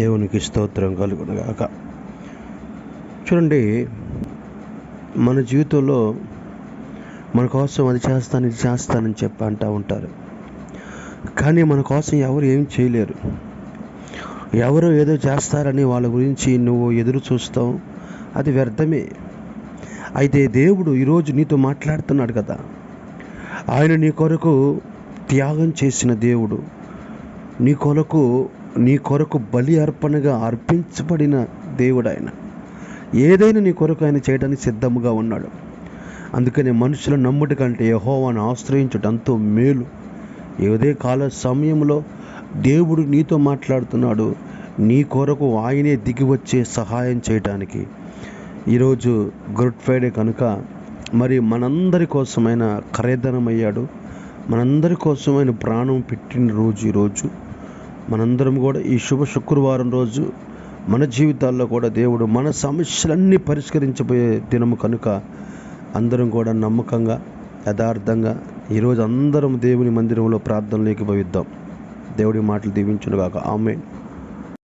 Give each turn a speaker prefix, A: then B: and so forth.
A: దేవునికి స్తోత్రం కలుగునగాక చూడండి మన జీవితంలో మన కోసం అది చేస్తాను ఇది చేస్తానని చెప్పి అంటూ ఉంటారు. కానీ మన కోసం ఎవరు ఏం చేయలేరు. ఎవరు ఏదో చేస్తారని వాళ్ళ గురించి నువ్వు ఎదురు చూస్తావు. అది వ్యర్థమే. అయితే దేవుడు ఈరోజు నీతో మాట్లాడుతున్నాడు కదా. ఆయన నీ కొరకు త్యాగం చేసిన దేవుడు. నీ కొరకు నీ కొరకు బలి అర్పణగా అర్పించబడిన దేవుడు ఆయన ఏదైనా నీ కొరకు ఆయన చేయడానికి సిద్ధముగా ఉన్నాడు. అందుకని మనుషుల నమ్ముటి కంటే యహోవాను ఆశ్రయించుట అంతో మేలు. ఏదే కాల సమయంలో దేవుడు నీతో మాట్లాడుతున్నాడు నీ కొరకు ఆయనే దిగి వచ్చే సహాయం చేయటానికి. ఈరోజు గుడ్ ఫ్రైడే కనుక మరి మనందరి కోసమైన ఖరీదనమయ్యాడు మనందరి కోసమైన ప్రాణం పెట్టిన రోజు ఈరోజు. మనందరం కూడా ఈ శుభ శుక్రవారం రోజు మన జీవితాల్లో కూడా దేవుడు మన సమస్యలన్నీ పరిష్కరించబోయే దినము కనుక అందరం కూడా నమ్మకంగా యథార్థంగా ఈరోజు అందరం దేవుని మందిరంలో ప్రార్థనలోకి భవిద్దాం దేవుడి మాటలు దీవించునుగాక. ఆమె